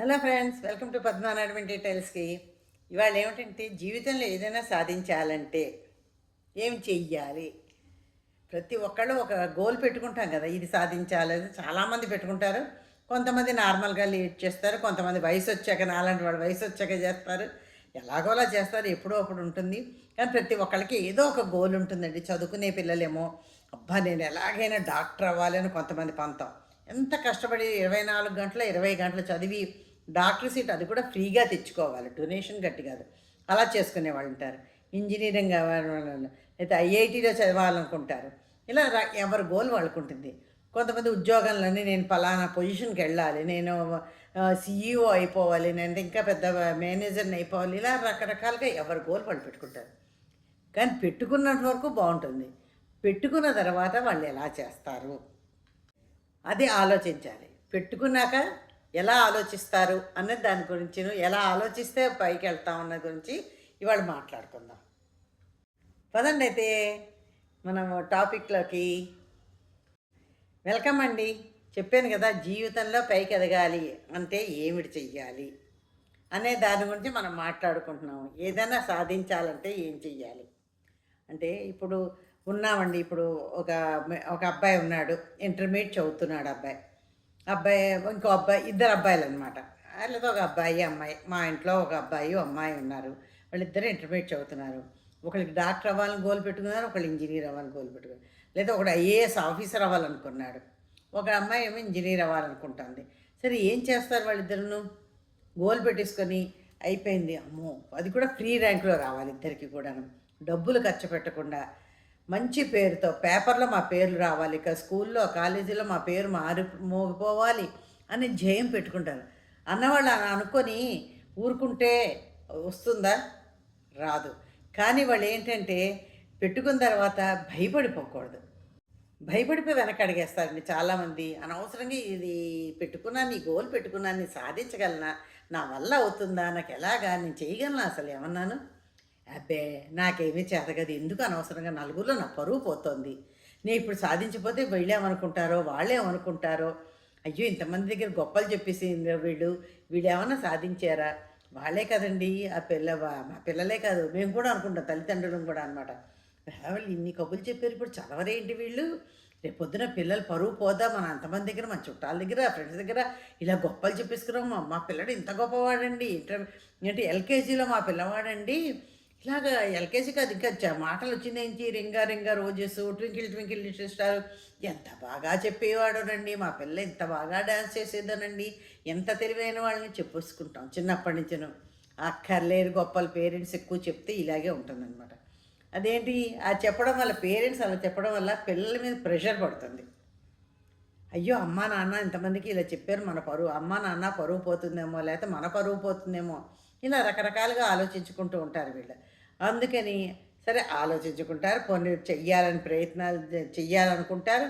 Hello friends welcome to Padmanarayana డీటెయిల్స్కి ఇవాళ ఏమిటంటే జీవితంలో ఏదైనా సాధించాలంటే ఏం చెయ్యాలి? ప్రతి ఒక్కళ్ళు ఒక గోల్ పెట్టుకుంటాం కదా ఇది సాధించాలని చాలామంది పెట్టుకుంటారు. కొంతమంది నార్మల్గా లీడ్ చేస్తారు కొంతమంది వయసు వచ్చాక నాలాంటి వాళ్ళు వయసు వచ్చాక చేస్తారు. ఎలాగోలా చేస్తారు ఎప్పుడో అప్పుడు ఉంటుంది. కానీ ప్రతి ఒక్కళ్ళకి ఏదో ఒక గోల్ ఉంటుందండి చదువుకునే పిల్లలేమో అబ్బా నేను ఎలాగైనా డాక్టర్ అవ్వాలని కొంతమంది పంతం. ఎంత కష్టపడి ఇరవై నాలుగు గంటలు ఇరవై గంటలు చదివి డాక్టర్ సీట్ అది కూడా ఫ్రీగా తెచ్చుకోవాలి. డొనేషన్ గట్టి కాదు. అలా చేసుకునే వాళ్ళు ఉంటారు. ఇంజనీరింగ్ అయితే ఐఐటీలో చదవాలనుకుంటారు. ఇలా ఎవరి గోల్ వాళ్ళకు ఉంటుంది కొంతమంది ఉద్యోగంలోని నేను పలానా పొజిషన్కి వెళ్ళాలి. నేను సీఈఓ అయిపోవాలి. నేను ఇంకా పెద్ద మేనేజర్ని అయిపోవాలి. ఇలా రకరకాలుగా ఎవరి గోల్ వాళ్ళు పెట్టుకుంటారు. కానీ పెట్టుకున్నంత వరకు బాగుంటుంది. పెట్టుకున్న తర్వాత వాళ్ళు ఎలా చేస్తారు? అది ఆలోచించాలి. పెట్టుకున్నాక ఎలా ఆలోచిస్తారు అన్నది దాని గురించి ఎలా ఆలోచిస్తే పైకి వెళ్తాం అన్న గురించి ఇవాళ మాట్లాడుకుందాం. పదండి అయితే మనం టాపిక్లోకి వెల్కమ్ అండి. చెప్పాను కదా జీవితంలో పైకి ఎదగాలి అంటే ఏమిటి చెయ్యాలి అనే దాని గురించి మనం మాట్లాడుకుంటున్నాం ఏదైనా సాధించాలంటే ఏం చెయ్యాలి? అంటే ఇప్పుడు ఉన్నామండి ఇప్పుడు ఒక ఒక అబ్బాయి ఉన్నాడు ఇంటర్మీడియట్ చదువుతున్నాడు అబ్బాయి. అబ్బాయి ఇంకో అబ్బాయి ఇద్దరు అబ్బాయిలు అనమాట వాళ్ళతో ఒక అబ్బాయి అమ్మాయి. మా ఇంట్లో ఒక అబ్బాయి అమ్మాయి ఉన్నారు. వాళ్ళిద్దరు ఇంటర్మీడియట్ చదువుతున్నారు. ఒకరికి డాక్టర్ అవ్వాలని గోల్ పెట్టుకున్నారు ఒకళ్ళు ఇంజనీర్ అవ్వాలని గోల్ పెట్టుకున్నారు. లేదా ఒకడు ఐఏఎస్ ఆఫీసర్ అవ్వాలనుకున్నాడు. ఒక అమ్మాయి ఏమో ఇంజనీర్ అవ్వాలనుకుంటుంది. సరే ఏం చేస్తారు వాళ్ళిద్దరును? గోల్ పెట్టేసుకొని అయిపోయింది. అమ్మో అది కూడా ఫ్రీ ర్యాంకులో రావాలి ఇద్దరికి కూడాను. డబ్బులు ఖర్చు పెట్టకుండా మంచి పేరుతో పేపర్లో మా పేర్లు రావాలి ఇక స్కూల్లో కాలేజీలో మా పేరు మారి మోగిపోవాలి అని జయం పెట్టుకుంటారు. అన్నవాళ్ళు అని అనుకొని ఊరుకుంటే వస్తుందా? రాదు. కానీ వాళ్ళు ఏంటంటే పెట్టుకున్న తర్వాత భయపడిపోకూడదు. భయపడిపోయి వెనక అడిగేస్తారండి చాలామంది. అనవసరంగా ఇది పెట్టుకున్నా నీ గోల్ పెట్టుకున్నాను నేను సాధించగలనా? నా వల్ల అవుతుందా? నాకు ఎలాగా? నేను చేయగలనా అసలు ఏమన్నాను? అబ్బే నాకేమీ చేతగది ఎందుకు అనవసరంగా నలుగురిలో నా పరువు పోతుంది? నేను ఇప్పుడు సాధించిపోతే వీళ్ళేమనుకుంటారో వాళ్ళేమనుకుంటారో? అయ్యో ఇంతమంది దగ్గర గొప్పలు చెప్పేసి వీళ్ళు వీళ్ళు ఏమన్నా సాధించారా? వాళ్ళే కదండి ఆ పిల్ల మా పిల్లలే కాదు మేము కూడా అనుకుంటాం తల్లిదండ్రులను కూడా అనమాట వాళ్ళు ఇన్ని కబుర్లు చెప్పారు ఇప్పుడు చదవరేంటి వీళ్ళు? రేపు పొద్దున పిల్లలు పరువు పోదా? మన అంతమంది దగ్గర మన చుట్టాల దగ్గర ఫ్రెండ్స్ దగ్గర ఇలా గొప్పలు చెప్పేసుకున్నాం. మా మా పిల్లడు ఇంత గొప్పవాడండి. ఇంటర్ ఏంటి ఎల్కేజీలో మా పిల్లవాడండి. ఇలాగ ఎల్కేజీ కాదు ఇంకా చ- మాటలు వచ్చిందేంటి ring a ring a roses twinkle twinkle little star ఎంత బాగా చెప్పేవాడోనండి మా పిల్ల ఎంత బాగా డ్యాన్స్ చేసేదనండి. ఎంత తెలివైన వాళ్ళని చెప్పేసుకుంటాం చిన్నప్పటి నుంచిను. అక్కర్లేరు గొప్పలు పేరెంట్స్ ఎక్కువ చెప్తే ఇలాగే ఉంటుందన్నమాట. అదేంటి ఆ చెప్పడం వల్ల పేరెంట్స్ అలా చెప్పడం వల్ల పిల్లల మీద ప్రెషర్ పడుతుంది. అయ్యో అమ్మా నాన్న ఇంతమందికి ఇలా చెప్పారు మన పరువు అమ్మా నాన్న పరువు పోతుందేమో లేకపోతే మన పరువు పోతుందేమో. ఇలా రకరకాలుగా ఆలోచించుకుంటూ ఉంటారు వీళ్ళు. అందుకని సరే ఆలోచించుకుంటారు కొన్ని చెయ్యాలని ప్రయత్నాలు చెయ్యాలనుకుంటారు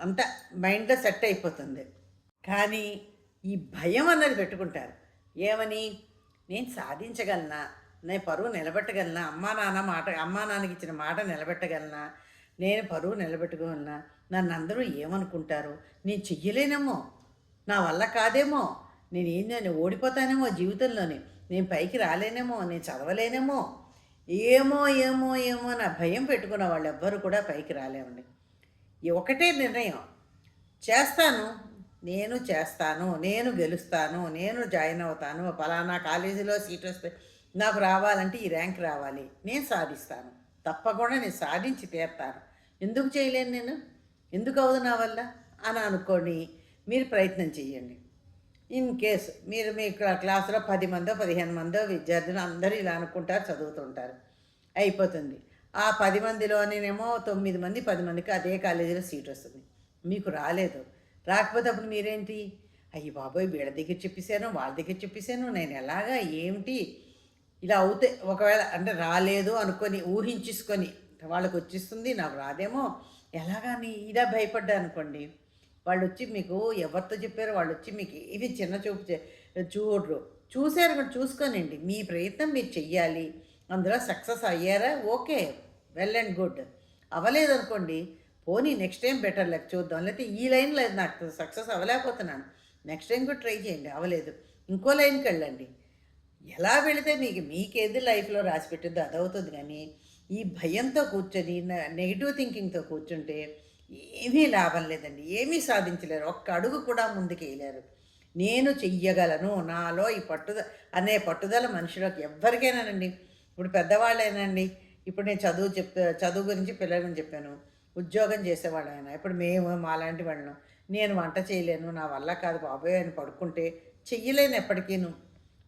అంత మైండ్లో సెట్ అయిపోతుంది. కానీ ఈ భయం అన్నది పెట్టుకుంటారు. ఏమని? నేను సాధించగలనా? నేను పరువు నిలబెట్టగలనా? అమ్మా నాన్న మాట అమ్మా నాన్నకి ఇచ్చిన మాట నిలబెట్టగలనా? నేను పరువు నిలబెట్టుకోగలనా? నన్ను అందరూ ఏమనుకుంటారు? నేను చెయ్యలేనేమో? నా వల్ల కాదేమో? నేను నేను ఓడిపోతానేమో జీవితంలోనే. నేను పైకి రాలేనేమో నేను చదవలేనేమో ఏమో ఏమో ఏమో నా భయం పెట్టుకున్న వాళ్ళు ఎవ్వరు కూడా పైకి రాలేమండి. ఈ ఒకటే నిర్ణయం. చేస్తాను నేను చేస్తాను నేను గెలుస్తాను నేను జాయిన్ అవుతాను పలానా కాలేజీలో సీట్ వస్తే నాకు రావాలంటే ఈ ర్యాంక్ రావాలి నేను సాధిస్తాను. తప్పకుండా నేను సాధించి తీరుతాను. ఎందుకు చేయలేను నేను? ఎందుకు అవదు నా వల్ల? అని అనుకొని మీరు ప్రయత్నం చేయండి. ఇన్ కేస్ మీరు మీ క్లా- క్లాసులో పది మందో పదిహేను మందో విద్యార్థులు అందరూ ఇలా అనుకుంటారు చదువుతుంటారు. అయిపోతుంది. ఆ పది మందిలోనేమో తొమ్మిది మంది పది మందికి అదే కాలేజీలో సీట్ వస్తుంది. మీకు రాలేదు. రాకపోతే అప్పుడు మీరేంటి? అయ్యి బాబోయ్ వీళ్ళ దగ్గర చెప్పేశాను వాళ్ళ దగ్గర చెప్పేశాను నేను ఎలాగా ఏమిటి ఇలా అవుతే ఒకవేళ అంటే రాలేదు అనుకొని ఊహించేసుకొని వాళ్ళకి వచ్చేస్తుంది నాకు రాదేమో ఎలాగా ఇలా భయపడ్డా అనుకోండి వాళ్ళు వచ్చి మీకు ఎవరితో చెప్పారో వాళ్ళు వచ్చి మీకు ఇవి చిన్న చూపు చే- చూడరు. చూసారు కూడా చూసుకోనండి. మీ ప్రయత్నం మీరు చెయ్యాలి. అందులో సక్సెస్ అయ్యారా? ఓకే. Well and good. అవ్వలేదనుకోండి పోనీ నెక్స్ట్ టైం బెటర్ లెక్క చూద్దాం. లేకపోతే ఈ లైన్లో నాకు సక్సెస్ అవ్వలేకపోతున్నాను. నెక్స్ట్ టైం కూడా ట్రై చేయండి. అవ్వలేదు ఇంకో లైన్కి వెళ్ళండి. ఎలా వెళితే మీకు మీకేది లైఫ్లో రాసి పెట్టిద్దో అదవుతుంది కానీ ఈ భయంతో కూర్చొని నెగిటివ్ థింకింగ్తో కూర్చుంటే ఏమీ లాభం లేదండి. ఏమీ సాధించలేరు. ఒక్క అడుగు కూడా ముందుకు వేయలేరు నేను చెయ్యగలను. నాలో ఈ పట్టుదల అనే పట్టుదల మనుషులకు ఎవ్వరికైనానండి. ఇప్పుడు పెద్దవాళ్ళేనండి ఇప్పుడు నేను చదువు చెప్తా చదువు గురించి పిల్లల చెప్పాను. ఉద్యోగం చేసేవాళ్ళైనా. ఇప్పుడు మేము మాలాంటి వాళ్ళను నేను వంట చేయలేను. నా వల్ల కాదు బాబోయ్ అని పడుకుంటే చెయ్యలేను ఎప్పటికీను.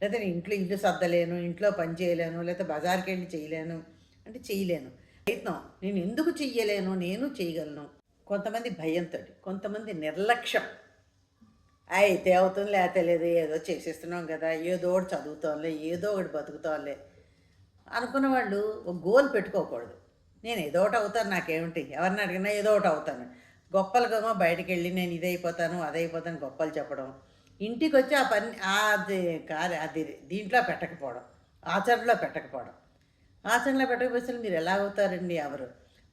లేదా నేను ఇంట్లో ఇల్లు సర్దలేను. ఇంట్లో పని చేయలేను. లేదా బజార్కి వెళ్ళి చేయలేను. అంటే చేయలేను ప్రయత్నం. నేను ఎందుకు చెయ్యలేను? నేను చేయగలను. కొంతమంది భయంతో కొంతమంది నిర్లక్ష్యం. అయితే అవుతుంది లేకపోతే లేదు ఏదో చేసేస్తున్నాం కదా ఏదో ఒకటి చదువుతాంలే ఏదో ఒకటి బతుకుతాంలే అనుకున్న వాళ్ళు ఒక గోల్ పెట్టుకోకూడదు. నేను ఏదో ఒకటి అవుతాను నాకేమిటి ఎవరిని అడిగినా ఏదో ఒకటి అవుతాను. గొప్పలుగా బయటకు వెళ్ళి నేను ఇదైపోతాను అదైపోతాను గొప్పలు చెప్పడం. ఇంటికి వచ్చి ఆ పని అది కాదు అది దీంట్లో పెట్టకపోవడం ఆచరణలో పెట్టకపోవడం. ఆచరణలో పెట్టకపోతే మీరు ఎలా అవుతారండి ఎవరు?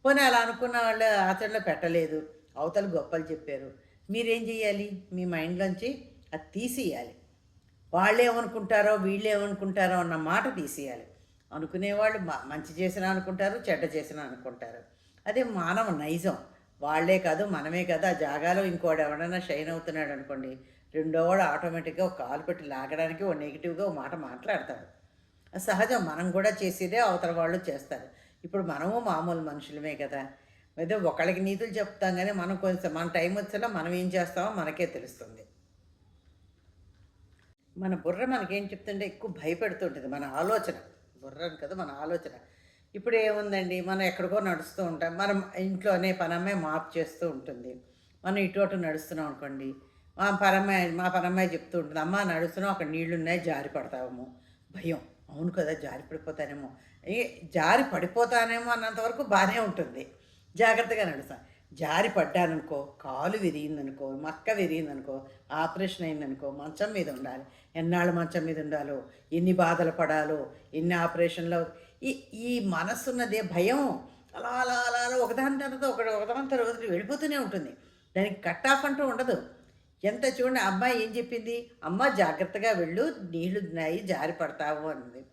పోనీ అలా అనుకున్న వాళ్ళు ఆచరణలో పెట్టలేదు. అవతల గొప్పలు చెప్పారు. మీరేం చేయాలి మీ మైండ్లోంచి అది తీసేయాలి. వాళ్ళేమనుకుంటారో వీళ్ళేమనుకుంటారో వీళ్ళు ఏమనుకుంటారో అన్న మాట తీసేయాలి. అనుకునేవాళ్ళు మంచి చేసినా అనుకుంటారు చెడ్డ చేసినా అనుకుంటారు. అదే మానవ నైజం. వాళ్ళే కాదు మనమే కదా. ఆ జాగాలో ఇంకోడు ఎవడన్నా షైన్ అవుతున్నాడు అనుకోండి రెండోవాడు ఆటోమేటిక్గా ఒక కాలు పెట్టి లాగడానికి ఓ నెగిటివ్గా ఓ మాట మాట్లాడతాడు. సహజం మనం కూడా చేసేదే అవతల వాళ్ళు చేస్తారు. ఇప్పుడు మనము మామూలు మనుషులమే కదా. అయితే ఒకళ్ళకి నీతులు చెప్తాం కానీ మనం కొంచెం మన టైం వచ్చేలా మనం ఏం చేస్తామో మనకే తెలుస్తుంది. మన బుర్ర మనకేం చెప్తుంటే ఎక్కువ భయపెడుతుంటుంది మన ఆలోచన. బుర్ర అని కదా మన ఆలోచన. ఇప్పుడు ఏముందండి? మనం ఎక్కడికో నడుస్తూ ఉంటాం. మనం ఇంట్లోనే పనమ్మాయి మాప్ చేస్తూ ఉంటుంది. మనం ఇటు అటు నడుస్తున్నాం అనుకోండి. మా పనమ్మాయి మా పనమ్మాయి చెప్తూ ఉంటుంది అమ్మ నడుస్తున్నాం అక్కడ నీళ్ళు ఉన్నాయి జారి పడతాము భయం. అవును కదా జారి పడిపోతానేమో. ఏ జారి పడిపోతానేమో అన్నంతవరకు బాగానే ఉంటుంది. జాగ్రత్తగా నడుస్తాను జారి పడ్డాననుకో కాలు విరిగిందనుకో మక్క విరిగిందనుకో ఆపరేషన్ అయిందనుకో మంచం మీద ఉండాలి. ఎన్నాళ్ళు మంచం మీద ఉండాలో ఎన్ని బాధలు పడాలో ఎన్ని ఆపరేషన్లో ఈ ఈ మనస్సున్నదే భయం. అలా అలా అలా అలా ఒకదాని తర్వాత ఒకటి ఒకదాని తర్వాత వెళ్ళిపోతూనే ఉంటుంది. దానికి కట్ ఆఫ్ అంటూ ఉండదు. ఎంత చూడండి అమ్మాయి ఏం చెప్పింది? అమ్మ జాగ్రత్తగా వెళ్ళు నీళ్ళు ఉన్నాయి జారి పడతావు అన్నది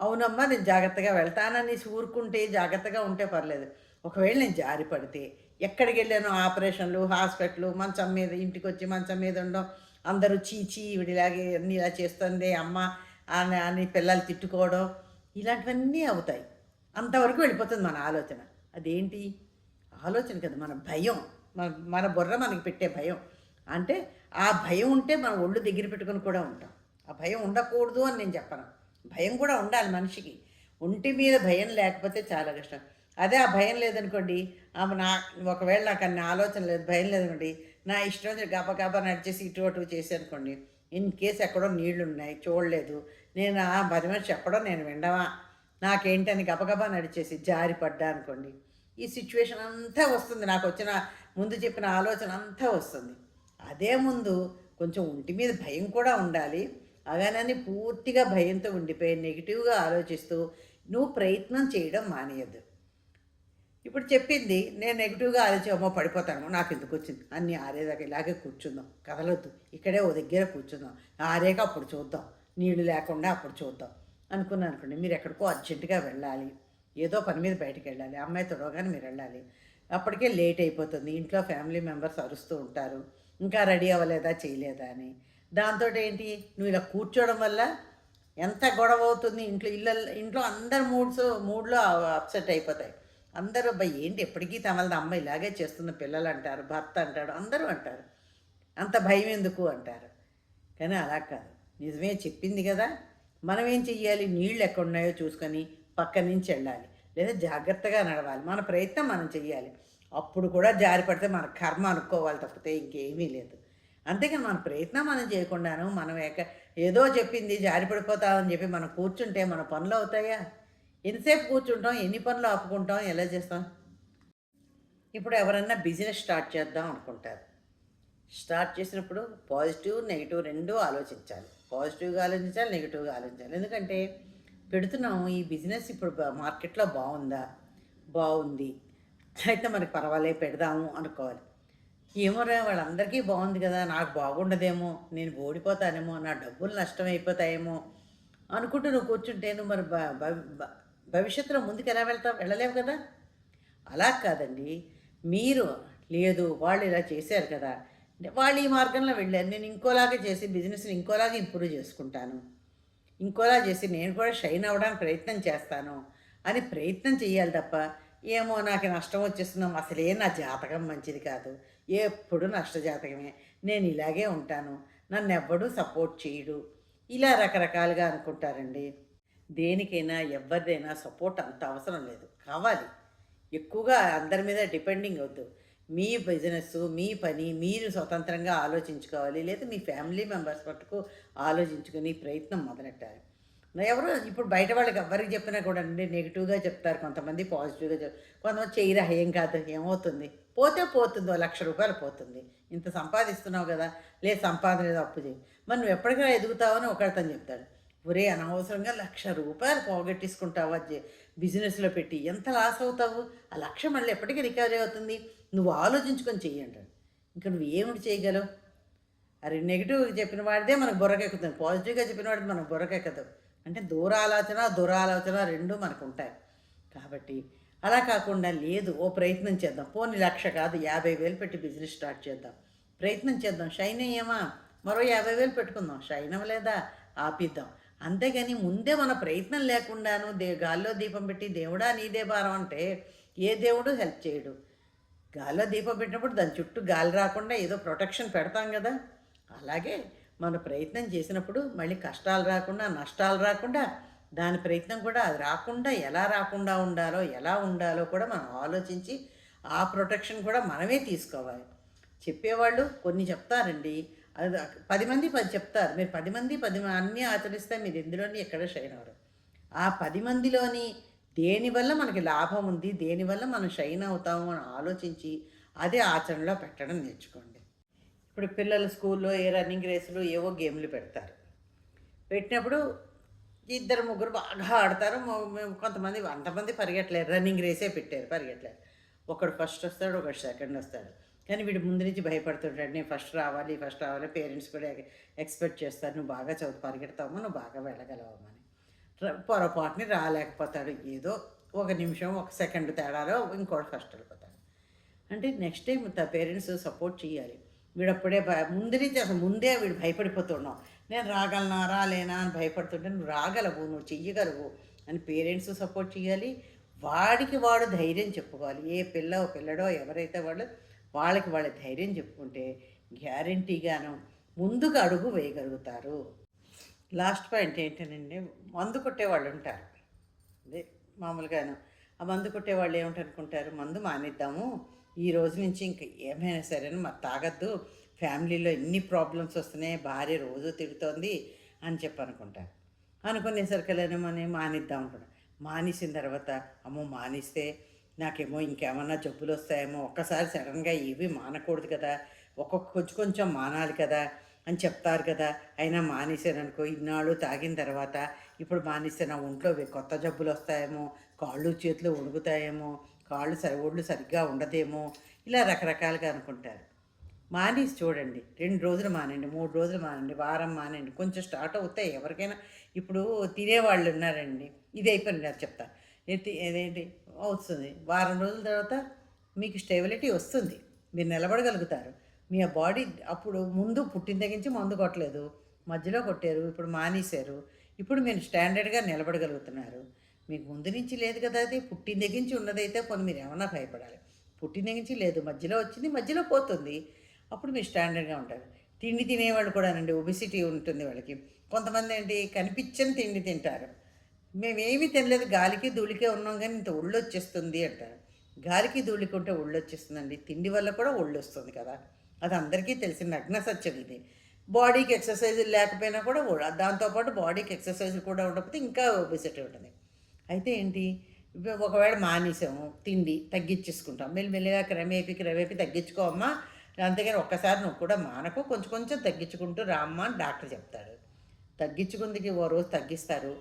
అవునమ్మా నేను జాగ్రత్తగా వెళ్తానని ఊరుకుంటే జాగ్రత్తగా ఉంటే పర్లేదు. ఒకవేళ నేను జారి పడితే ఎక్కడికి వెళ్ళాను? ఆపరేషన్లు హాస్పిటల్ మంచం మీద ఇంటికి వచ్చి మంచం మీద ఉండడం. అందరూ చీచి ఇవిడిలాగే అన్నీ ఇలా చేస్తుంది అమ్మ అని అని పిల్లలు తిట్టుకోవడం. ఇలాంటివన్నీ అవుతాయి. అంతవరకు వెళ్ళిపోతుంది మన ఆలోచన. అదేంటి? ఆలోచన కదా మన భయం. మన మన బుర్ర మనకి పెట్టే భయం. అంటే ఆ భయం ఉంటే మనం ఒళ్ళు దగ్గర పెట్టుకొని కూడా ఉంటాం. ఆ భయం ఉండకూడదు అని నేను చెప్పను. భయం కూడా ఉండాలి మనిషికి. ఒంటి మీద భయం లేకపోతే చాలా కష్టం. అదే ఆ భయం లేదనుకోండి ఆమె నా ఒకవేళ నాకు అన్ని ఆలోచన లేదు భయం లేదనుకోండి నా ఇష్టం గబ గబ నడిచేసి ఇటు అటు చేసి అనుకోండి ఇన్ కేసు ఎక్కడో నీళ్ళు ఉన్నాయి చూడలేదు నేను ఆ పది మనిషి చెప్పడం నేను వినడమా నాకేంటని గబగబా నడిచేసి జారి పడ్డా అనుకోండి ఈ సిచ్యువేషన్ అంతా వస్తుంది. నాకు వచ్చిన ముందు చెప్పిన ఆలోచన అంతా వస్తుంది. అదే ముందు కొంచెం ఒంటి మీద భయం కూడా ఉండాలి. అలానని పూర్తిగా భయంతో ఉండిపోయి నెగిటివ్గా ఆలోచిస్తూ నువ్వు ప్రయత్నం చేయడం మానేయద్దు. ఇప్పుడు చెప్పింది నేను నెగిటివ్గా ఆలోచి అమ్మో పడిపోతాను నాకు ఎందుకు వచ్చింది? అన్నీ ఆరేదాకా ఇలాగే కూర్చుందాం. కదలొద్దు. ఇక్కడే ఓ దగ్గర కూర్చుందాం. ఆరేక అప్పుడు చూద్దాం. నీళ్ళు లేకుండా అప్పుడు చూద్దాం. అనుకున్నాను అనుకోండి మీరు ఎక్కడికో అర్జెంటుగా వెళ్ళాలి. ఏదో పని మీద బయటకు వెళ్ళాలి. అమ్మాయి తొడవగానే మీరు వెళ్ళాలి. అప్పటికే లేట్ అయిపోతుంది. ఇంట్లో ఫ్యామిలీ మెంబర్స్ అరుస్తూ ఉంటారు. ఇంకా రెడీ అవ్వలేదా చేయలేదా అని. దాంతో ఏంటి నువ్వు ఇలా కూర్చోవడం వల్ల ఎంత గొడవ అవుతుంది ఇంట్లో ఇళ్ళ ఇంట్లో అందరు మూడ్స్ మూడ్లో అప్సెట్ అయిపోతాయి. అందరూ అబ్బాయి ఏంటి ఎప్పటికీ తమలది అమ్మ ఇలాగే చేస్తున్న పిల్లలు అంటారు భర్త అంటాడు అందరూ అంటారు. అంత భయం ఎందుకు? అంటారు. కానీ అలా కాదు. నిజమే చెప్పింది కదా. మనం ఏం చెయ్యాలి? నీళ్ళు ఎక్కడున్నాయో చూసుకొని పక్క నుంచి వెళ్ళాలి. లేదా జాగ్రత్తగా నడవాలి. మన ప్రయత్నం మనం చెయ్యాలి. అప్పుడు కూడా జారి పడితే మన కర్మ అనుకోవాలి తప్పితే ఇంకేమీ లేదు. అంతేకాని మన ప్రయత్నం మనం చేయకుండాను మనం ఏక ఏదో చెప్పింది జారి పడిపోతామని చెప్పి మనం కూర్చుంటే మన పనులు అవుతాయా? ఎంతసేపు కూర్చుంటాం? ఎన్ని పనులు ఆపుకుంటాం? ఎలా చేస్తాం? ఇప్పుడు ఎవరన్నా బిజినెస్ స్టార్ట్ చేద్దాం అనుకుంటారు. స్టార్ట్ చేసినప్పుడు పాజిటివ్ నెగిటివ్ రెండూ ఆలోచించాలి. పాజిటివ్గా ఆలోచించాలి నెగిటివ్గా ఆలోచించాలి. ఎందుకంటే పెడుతున్నాము ఈ బిజినెస్ ఇప్పుడు బా- మార్కెట్లో బాగుందా? బాగుంది. అయితే మనకి పర్వాలే పెడదాము అనుకోవాలి. ఏమోరా వాళ్ళందరికీ బాగుంది కదా నాకు బాగుండదేమో నేను ఓడిపోతానేమో నా డబ్బులు నష్టం అయిపోతాయేమో అనుకుంటూ నువ్వు కూర్చుంటే నువ్వు మరి భవిష్యత్తులో ముందుకు ఎలా వెళ్తావు వెళ్ళలేవు కదా? అలా కాదండి. మీరు లేదు వాళ్ళు ఇలా చేశారు కదా వాళ్ళు ఈ మార్గంలో వెళ్ళారు నేను ఇంకోలాగా చేసి బిజినెస్ని ఇంకోలాగా ఇంప్రూవ్ చేసుకుంటాను. ఇంకోలా చేసి నేను కూడా షైన్ అవ్వడానికి ప్రయత్నం చేస్తాను అని ప్రయత్నం చేయాలి తప్ప ఏమో నాకు నష్టం వచ్చేస్తున్నాం అసలే నా జాతకం మంచిది కాదు. ఎప్పుడు నష్ట జాతకమే నేను ఇలాగే ఉంటాను. నన్ను ఎవ్వడూ సపోర్ట్ చేయడు. ఇలా రకరకాలుగా అనుకుంటారండి. దేనికైనా ఎవరిదైనా సపోర్ట్ అంత అవసరం లేదు. కావాలి. ఎక్కువగా అందరి మీద డిపెండింగ్ అవుద్దు మీ బిజినెస్ మీ పని మీరు స్వతంత్రంగా ఆలోచించుకోవాలి. లేదా మీ ఫ్యామిలీ మెంబర్స్ మటుకు ఆలోచించుకుని ప్రయత్నం మొదలెట్టాలి. ఎవరు? ఇప్పుడు బయట వాళ్ళకి ఎవరికి చెప్పినా కూడా అండి నెగిటివ్గా చెప్తారు. కొంతమంది పాజిటివ్గా చెప్ కొంతమంది చేయరా ఏం కాదు ఏమవుతుంది? పోతే పోతుంది లక్ష రూపాయలు పోతుంది. ఇంత సంపాదిస్తున్నావు కదా లేదు సంపాదన ఏదో అప్పు చేయి మరి నువ్వు ఎప్పటికైనా ఎదుగుతావని ఒకరితను చెప్తాడు. ఒరే అనవసరంగా లక్ష రూపాయలు పోగొట్టేసుకుంటావు అది బిజినెస్లో పెట్టి ఎంత లాస్ అవుతావు? ఆ లక్ష మళ్ళీ ఎప్పటికీ రికవరీ అవుతుంది? నువ్వు ఆలోచించుకొని చెయ్యంటాడు ఇంకా నువ్వు ఏమిటి చేయగలవు? అరే నెగిటివ్గా చెప్పిన వాడిదే మనకు బుర్రకెక్కుతుంది. పాజిటివ్గా చెప్పిన వాడిది మనకు బుర్రకెక్కదు. అంటే దూర ఆలోచన దురాలోచన రెండు మనకు ఉంటాయి కాబట్టి అలా కాకుండా లేదు ఓ ప్రయత్నం చేద్దాం. పోనీ లక్ష కాదు యాభై వేలు పెట్టి బిజినెస్ స్టార్ట్ చేద్దాం. ప్రయత్నం చేద్దాం. షైన్ అయ్యామా? మరో యాభై వేలు పెట్టుకుందాం. షైన్ అవ్వలేదా? ఆపిద్దాం. అంతేగాని ముందే మన ప్రయత్నం లేకుండాను దే గాల్లో దీపం పెట్టి దేవుడా నీదే భారం అంటే ఏ దేవుడు హెల్ప్ చేయడు. గాల్లో దీపం పెట్టినప్పుడు దాని చుట్టూ గాలి రాకుండా ఏదో ప్రొటెక్షన్ పెడతాం కదా. అలాగే మన ప్రయత్నం చేసినప్పుడు మళ్ళీ కష్టాలు రాకుండా నష్టాలు రాకుండా దాని ప్రయత్నం కూడా అది రాకుండా ఎలా రాకుండా ఉండాలో ఎలా ఉండాలో కూడా మనం ఆలోచించి ఆ ప్రొటెక్షన్ కూడా మనమే తీసుకోవాలి. చెప్పేవాళ్ళు కొన్ని చెప్తారండి. అది పది మంది పది చెప్తారు. మీరు పది మంది పది అన్నీ ఆచరిస్తే మీరు ఎందులోని ఎక్కడ షైన్ అవ్వరు. ఆ పది మందిలోని దేనివల్ల మనకి లాభం ఉంది దేనివల్ల మనం షైన్ అవుతాము అని ఆలోచించి అదే ఆచరణలో పెట్టడం నేర్చుకోండి. ఇప్పుడు పిల్లలు స్కూల్లో ఏ రన్నింగ్ రేసులు ఏవో గేమ్లు పెడతారు. పెట్టినప్పుడు ఇద్దరు ముగ్గురు బాగా ఆడతారు. కొంతమంది అంతమంది పరిగెట్టలేరు. రన్నింగ్ రేసే పెట్టారు పరిగెట్టలేరు. ఒకడు ఫస్ట్ వస్తాడు ఒకడు సెకండ్ వస్తాడు. కానీ వీడు ముందు నుంచి భయపడుతుంటాడు. నేను ఫస్ట్ రావాలి ఫస్ట్ రావాలి పేరెంట్స్ కూడా ఎక్స్పెక్ట్ చేస్తారు. నువ్వు బాగా చదువు పరిగెడతావు నువ్వు బాగా వెళ్ళగలవమని అని పొరపాటుని రాలేకపోతాడు. ఏదో ఒక నిమిషం ఒక సెకండ్ తేడాలో ఇంకోటి ఫస్ట్ వెళ్ళిపోతాడు. అంటే next time the parents support చేయాలి. వీడు అప్పుడే భయ ముందు నుంచి అసలు ముందే వీడు భయపడిపోతున్నావు నేను రాగలనా రాలేనా అని భయపడుతుంటే నువ్వు రాగలవు నువ్వు చెయ్యగలవు అని పేరెంట్స్ సపోర్ట్ చేయాలి. వాడికి వాడు ధైర్యం చెప్పుకోవాలి. ఏ పిల్ల పిల్లడో ఎవరైతే వాళ్ళు వాళ్ళకి వాళ్ళ ధైర్యం చెప్పుకుంటే గ్యారంటీగాను ముందుకు అడుగు వేయగలుగుతారు. లాస్ట్ పాయింట్ ఏంటంటే మందు కొట్టే వాళ్ళు ఉంటారు. అదే మామూలుగాను. ఆ మందు కొట్టే వాళ్ళు ఏమిటనుకుంటారు? మందు మానేద్దాము. ఈ రోజు నుంచి ఇంక ఏమైనా సరే మరి తాగద్దు. ఫ్యామిలీలో ఎన్ని ప్రాబ్లమ్స్ వస్తున్నాయి భార్య రోజు తిడుతోంది అని చెప్పి అనుకుంటారు అనుకునేసరికలేనే మనం మానేద్దాం అనుకుంటాం. మానేసిన తర్వాత అమ్మో మానేస్తే నాకేమో ఇంకేమన్నా జబ్బులు వస్తాయేమో ఒక్కసారి సడన్గా ఏవి మానకూడదు కదా ఒక్కొక్క కొంచెం కొంచెం మానాలి కదా అని చెప్తారు కదా. అయినా మానేశాననుకో ఇన్నాళ్ళు తాగిన తర్వాత ఇప్పుడు మానేస్తే నా ఒంట్లో కొత్త జబ్బులు వస్తాయేమో కాళ్ళు చేతులు ఉడుగుతాయేమో కాళ్ళు సరి ఒళ్ళు సరిగ్గా ఉండదేమో ఇలా రకరకాలుగా అనుకుంటారు. మానేసి చూడండి. రెండు రోజులు మానండి మూడు రోజులు మానండి వారం మానండి కొంచెం స్టార్ట్ అవుతాయి. ఎవరికైనా ఇప్పుడు తినేవాళ్ళు ఉన్నారండి. ఇది అయిపోయింది నేను చెప్తాను ఏంటి ఏదేంటి? వస్తుంది వారం రోజుల తర్వాత మీకు స్టెబిలిటీ వస్తుంది. మీరు నిలబడగలుగుతారు. మీ బాడీ అప్పుడు ముందు పుట్టిన దగ్గర నుంచి మందు కొట్టలేదు. మధ్యలో కొట్టారు ఇప్పుడు మానేశారు. ఇప్పుడు మీరు స్టాండర్డ్గా నిలబడగలుగుతున్నారు. మీకు ముందు నుంచి లేదు కదా అది. పుట్టిన దగ్గర నుంచి ఉన్నదైతే పోనీ మీరు ఏమన్నా భయపడాలి. పుట్టిన దగ్గర నుంచి లేదు. మధ్యలో వచ్చింది మధ్యలో పోతుంది. అప్పుడు మీరు స్టాండర్డ్గా ఉంటారు. తిండి తినేవాళ్ళు కూడానండి ఒబిసిటీ ఉంటుంది వాళ్ళకి. కొంతమంది ఏంటి కనిపించని తిండి తింటారు. మేమేమీ తినలేదు. గాలికి ధూళికే ఉన్నాం కానీ ఇంత ఒళ్ళు వచ్చేస్తుంది అంటారు. గాలికి ధూళికి ఉంటే ఒళ్ళు వచ్చేస్తుందండి. తిండి వల్ల కూడా ఒళ్ళు వస్తుంది కదా. అది అందరికీ తెలిసిన నగ్న సత్యం ఇది. బాడీకి ఎక్సర్సైజ్ లేకపోయినా కూడా దాంతోపాటు బాడీకి ఎక్సర్సైజ్ కూడా ఉండకపోతే ఇంకా ఒబిసిటీ ఉంటుంది. అయితే ఏంటి? ఒకవేళ మానేసాము తిండి తగ్గించేసుకుంటాం. మెల్లిమెల్లిగా క్రమేపీ క్రమేపీ తగ్గించుకోమ్మా అంతేగాని ఒక్కసారి నువ్వు కూడా మానకు కొంచెం కొంచెం తగ్గించుకుంటూ రామ్మా అని డాక్టర్ చెప్తాడు. తగ్గించుకుందికి ఓ రోజు తగ్గిస్తారు.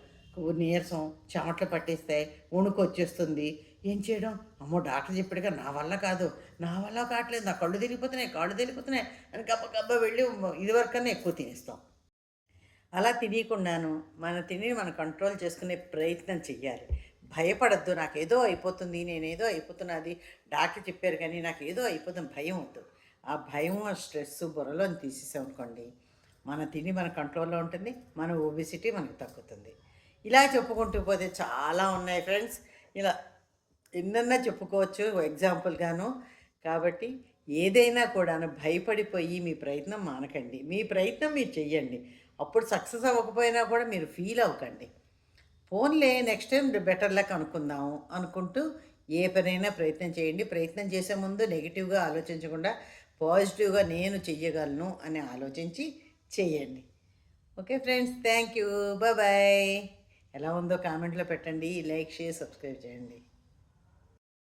నీరసం చెమట్లు పట్టేస్తాయి వణుకు వచ్చేస్తుంది ఏం చేయడం? అమ్మో డాక్టర్ చెప్పాడుగా నా వల్ల కాదు. నా వల్ల కావట్లేదు. నా కళ్ళు తిరిగిపోతున్నాయి కాళ్ళు తిరిగిపోతున్నాయి అని గబ్బ గబ్బ వెళ్ళి ఇదివరకన్నా ఎక్కువ తినేస్తాం. అలా తినకుండాను మన తిని మనం కంట్రోల్ చేసుకునే ప్రయత్నం చెయ్యాలి. భయపడద్దు నాకు ఏదో అయిపోతుంది నేనేదో అయిపోతున్నది డాక్టర్ చెప్పారు కానీ నాకు ఏదో అయిపోతుంది భయం వద్దు. ఆ భయం ఆ స్ట్రెస్ బుర్రలో తీసేసాం అనుకోండి మన తిని మన కంట్రోల్లో ఉంటుంది మన ఒబిసిటీ మనకు తగ్గుతుంది. ఇలా చెప్పుకుంటూ పోతే చాలా ఉన్నాయి ఫ్రెండ్స్. ఇలా ఎన్నన్నా చెప్పుకోవచ్చు ఎగ్జాంపుల్గాను కాబట్టి ఏదైనా కూడా భయపడిపోయి మీ ప్రయత్నం మానకండి. మీ ప్రయత్నం మీరు చెయ్యండి. అప్పుడు సక్సెస్ అవ్వకపోయినా కూడా మీరు ఫీల్ అవ్వకండి. ఫోన్లే నెక్స్ట్ టైం బెటర్ లెక్క అనుకుందాము అనుకుంటూ ఏ పనైనా ప్రయత్నం చేయండి. ప్రయత్నం చేసే ముందు నెగిటివ్గా ఆలోచించకుండా పాజిటివ్గా నేను చెయ్యగలను అని ఆలోచించి చేయండి. Okay friends thank you bye. ఎలా ఉందో కామెంట్లో పెట్టండి. లైక్ షేర్ సబ్స్క్రైబ్ చేయండి.